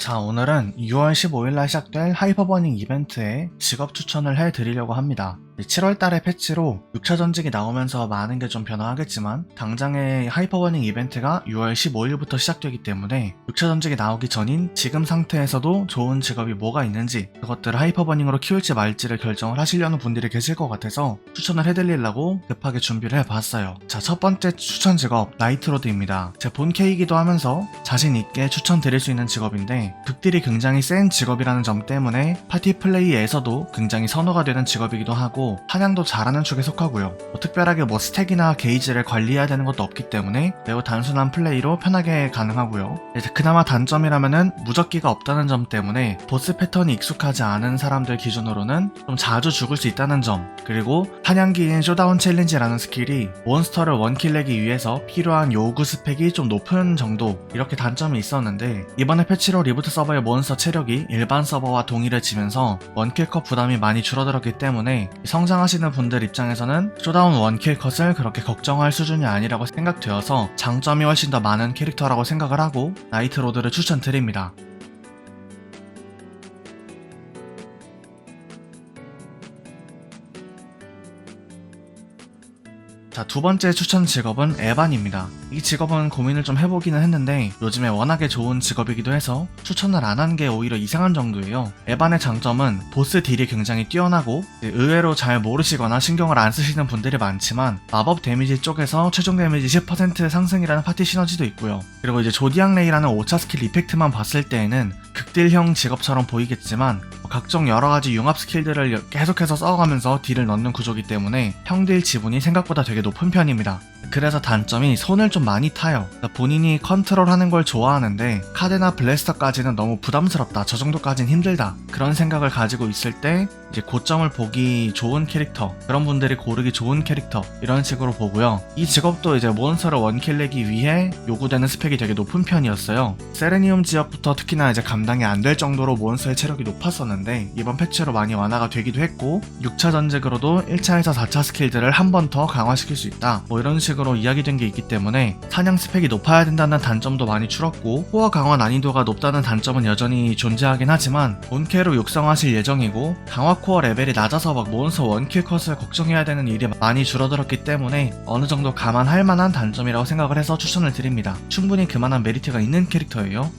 자, 오늘은 6월 15일날 시작될 하이퍼버닝 이벤트에 직업 추천을 해드리려고 합니다. 7월 달에 패치로 6차 전직이 나오면서 많은 게 좀 변화하겠지만, 당장의 하이퍼버닝 이벤트가 6월 15일부터 시작되기 때문에 6차 전직이 나오기 전인 지금 상태에서도 좋은 직업이 뭐가 있는지, 그것들을 하이퍼버닝으로 키울지 말지를 결정을 하시려는 분들이 계실 것 같아서 추천을 해드리려고 급하게 준비를 해봤어요. 자, 첫 번째 추천 직업, 나이트로드입니다. 제본 K이기도 하면서 자신 있게 추천드릴 수 있는 직업인데, 극딜이 굉장히 센 직업이라는 점 때문에 파티 플레이에서도 굉장히 선호가 되는 직업이기도 하고 사냥도 잘하는 축에 속하고요. 뭐 특별하게 뭐 스택이나 게이지를 관리해야 되는 것도 없기 때문에 매우 단순한 플레이로 편하게 가능하고요. 그나마 단점이라면은 무적기가 없다는 점 때문에 보스 패턴이 익숙하지 않은 사람들 기준으로는 좀 자주 죽을 수 있다는 점 그리고 사냥기인 쇼다운 챌린지라는 스킬이 몬스터를 원킬내기 위해서 필요한 요구 스펙이 좀 높은 정도 이렇게 단점이 있었는데 이번에 패치로 리 부트 서버의 몬스터 체력이 일반 서버와 동일해지면서 원킬 컷 부담이 많이 줄어들었기 때문에 성장하시는 분들 입장에서는 쇼다운 원킬 컷을 그렇게 걱정할 수준이 아니라고 생각되어서 장점이 훨씬 더 많은 캐릭터라고 생각을 하고 나이트로드를 추천드립니다. 자, 두 번째 추천 직업은 에반입니다. 이 직업은 고민을 좀 해보기는 했는데 요즘에 워낙에 좋은 직업이기도 해서 추천을 안 한 게 오히려 이상한 정도예요. 에반의 장점은 보스 딜이 굉장히 뛰어나고 의외로 잘 모르시거나 신경을 안 쓰시는 분들이 많지만 마법 데미지 쪽에서 최종 데미지 10% 상승이라는 파티 시너지도 있고요. 그리고 이제 조디앙 레이라는 5차 스킬 이펙트만 봤을 때에는 극 딜형 직업처럼 보이겠지만 각종 여러가지 융합 스킬들을 계속해서 써가면서 딜을 넣는 구조기 때문에 평딜 지분이 생각보다 되게 높은 편입니다. 그래서 단점이 손을 좀 많이 타요. 그러니까 본인이 컨트롤하는 걸 좋아하는데 카드나 블래스터까지는 너무 부담스럽다. 저 정도까지는 힘들다. 그런 생각을 가지고 있을 때 이제 고점을 보기 좋은 캐릭터 그런 분들이 고르기 좋은 캐릭터 이런 식으로 보고요. 이 직업도 이제 몬스터를 원킬 내기 위해 요구되는 스펙이 되게 높은 편이었어요. 세레니움 지역부터 특히나 이제 감당이 안 될 정도로 몬스터의 체력이 높았었는데 이번 패치로 많이 완화가 되기도 했고 6차 전직으로도 1차에서 4차 스킬들을 한 번 더 강화시킬 수 있다. 뭐 이런 식으로 이야기된 게 있기 때문에 사냥 스펙이 높아야 된다는 단점도 많이 줄었고 코어 강화 난이도가 높다는 단점은 여전히 존재하긴 하지만 본캐로 육성하실 예정이고 강화 코어 레벨이 낮아서 막 몬스터 원킬 컷을 걱정해야 되는 일이 많이 줄어들었기 때문에 어느 정도 감안할 만한 단점이라고 생각을 해서 추천을 드립니다. 충분히 그만한 메리트가 있는 캐릭터예요.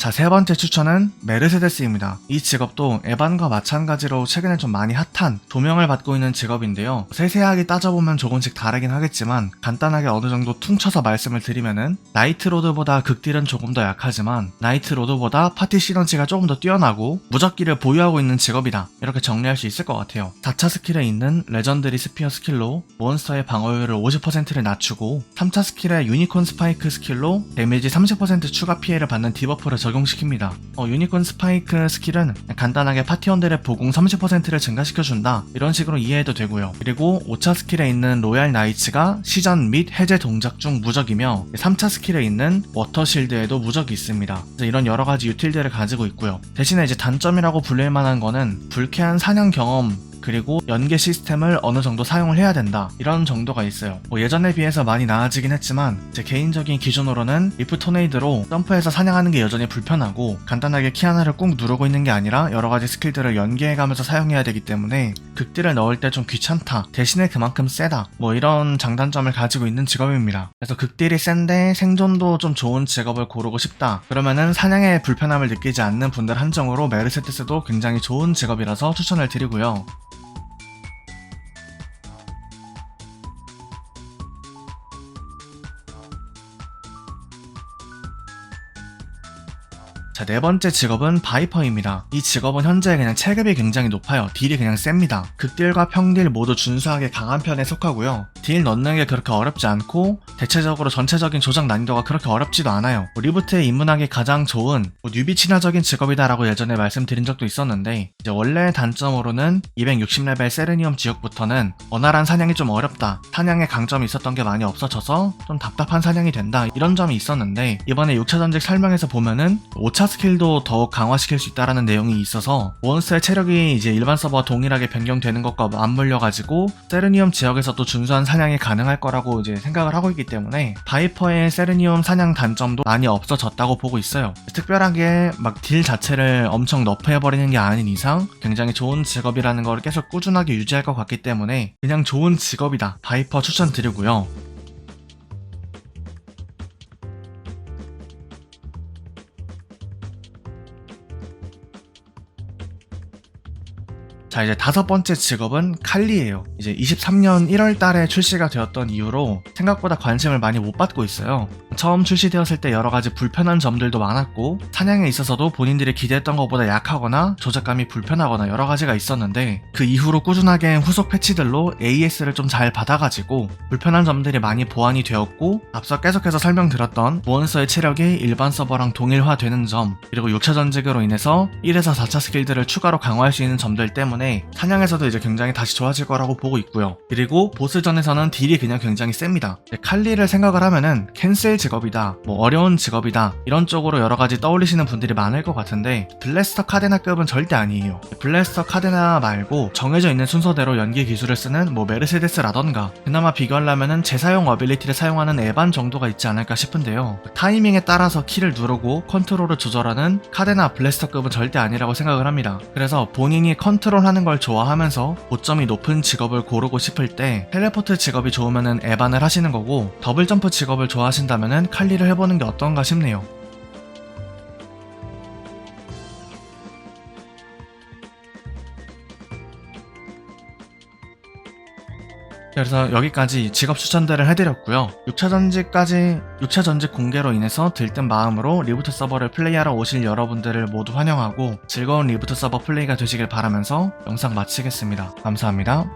자, 세 번째 추천은 메르세데스입니다. 이 직업도 에반과 마찬가지로 최근에 좀 많이 핫한 조명을 받고 있는 직업인데요. 세세하게 따져보면 조금씩 다르긴 하겠지만 간단하게 어느 정도 퉁쳐서 말씀을 드리면은 나이트로드보다 극딜은 조금 더 약하지만 나이트로드보다 파티 시너지가 조금 더 뛰어나고 무적기를 보유하고 있는 직업이다. 이렇게 정리할 수 있을 것 같아요. 4차 스킬에 있는 레전드리 스피어 스킬로 몬스터의 방어율을 50%를 낮추고 3차 스킬에 유니콘 스파이크 스킬로 데미지 30% 추가 피해를 받는 디버프를 적용시킵니다. 어, 유니콘 스파이크 스킬은 간단하게 파티원들의 보공 30%를 증가시켜준다. 이런 식으로 이해해도 되고요. 그리고 5차 스킬에 있는 로얄 나이츠가 시전 및 해제 동작 중 무적이며 3차 스킬에 있는 워터 실드에도 무적이 있습니다. 이런 여러 가지 유틸들을 가지고 있고요. 대신에 이제 단점이라고 불릴 만한 거는 불쾌한 사냥 경험 그리고 연계 시스템을 어느 정도 사용을 해야 된다. 이런 정도가 있어요. 뭐 예전에 비해서 많이 나아지긴 했지만 제 개인적인 기준으로는 리프 토네이드로 점프해서 사냥하는 게 여전히 불편하고 간단하게 키 하나를 꾹 누르고 있는 게 아니라 여러 가지 스킬들을 연계해가면서 사용해야 되기 때문에 극딜을 넣을 때 좀 귀찮다. 대신에 그만큼 세다. 뭐 이런 장단점을 가지고 있는 직업입니다. 그래서 극딜이 센데 생존도 좀 좋은 직업을 고르고 싶다. 그러면은 사냥에 불편함을 느끼지 않는 분들 한정으로 메르세데스도 굉장히 좋은 직업이라서 추천을 드리고요 자, 네 번째 직업은 바이퍼입니다. 이 직업은 현재 그냥 체급이 굉장히 높아요. 딜이 그냥 셉니다. 극딜과 평딜 모두 준수하게 강한 편에 속하고요. 딜 넣는 게 그렇게 어렵지 않고 대체적으로 전체적인 조작 난이도가 그렇게 어렵지도 않아요. 뭐 리부트에 입문하기 가장 좋은 뭐 뉴비 친화적인 직업이다라고 예전에 말씀드린 적도 있었는데 이제 원래 단점으로는 260레벨 세르니엄 지역부터는 원활한 사냥이 좀 어렵다. 사냥에 강점이 있었던 게 많이 없어져서 좀 답답한 사냥이 된다. 이런 점이 있었는데 이번에 6차 전직 설명에서 보면은 5차 스킬도 더욱 강화시킬 수 있다라는 내용이 있어서 몬스터의 체력이 이제 일반 서버와 동일하게 변경되는 것과 맞물려 가지고 세르니움 지역에서도 준수한 사냥이 가능할 거라고 이제 생각을 하고 있기 때문에 바이퍼의 세르니움 사냥 단점도 많이 없어졌다고 보고 있어요. 특별하게 막 딜 자체를 엄청 너프해 버리는 게 아닌 이상 굉장히 좋은 직업이라는 걸 계속 꾸준하게 유지할 것 같기 때문에 그냥 좋은 직업이다. 바이퍼 추천드리고요. 자 이제 다섯 번째 직업은 칼리예요. 이제 23년 1월 달에 출시가 되었던 이후로 생각보다 관심을 많이 못 받고 있어요. 처음 출시되었을 때 여러 가지 불편한 점들도 많았고 사냥에 있어서도 본인들이 기대했던 것보다 약하거나 조작감이 불편하거나 여러 가지가 있었는데 그 이후로 꾸준하게 후속 패치들로 AS를 좀 잘 받아가지고 불편한 점들이 많이 보완이 되었고 앞서 계속해서 설명드렸던 몬스터의 체력이 일반 서버랑 동일화되는 점 그리고 6차 전직으로 인해서 1에서 4차 스킬들을 추가로 강화할 수 있는 점들 때문에 사냥에서도 이제 굉장히 다시 좋아질 거라고 보고 있고요. 그리고 보스전에서는 딜이 그냥 굉장히 셉니다. 칼리를 생각을 하면은 캔슬 직업이다, 뭐 어려운 직업이다 이런 쪽으로 여러 가지 떠올리시는 분들이 많을 것 같은데 블래스터 카데나급은 절대 아니에요. 블래스터 카데나 말고 정해져 있는 순서대로 연기 기술을 쓰는 뭐 메르세데스라던가 그나마 비교하려면은 재사용 어빌리티를 사용하는 에반 정도가 있지 않을까 싶은데요. 타이밍에 따라서 키를 누르고 컨트롤을 조절하는 카데나 블래스터급은 절대 아니라고 생각을 합니다. 그래서 본인이 컨트롤하는 걸 좋아하면서 고점이 높은 직업을 고르고 싶을 때 텔레포트 직업이 좋으면은 에반을 하시는 거고 더블 점프 직업을 좋아하신다면 은 칼리를 해보는 게 어떤가 싶네요. 그래서 여기까지 직업 추천들을 해드렸고요. 6차 전직까지 6차 전직 공개로 인해서 들뜬 마음으로 리부트 서버를 플레이하러 오실 여러분들을 모두 환영하고 즐거운 리부트 서버 플레이가 되시길 바라면서 영상 마치겠습니다. 감사합니다.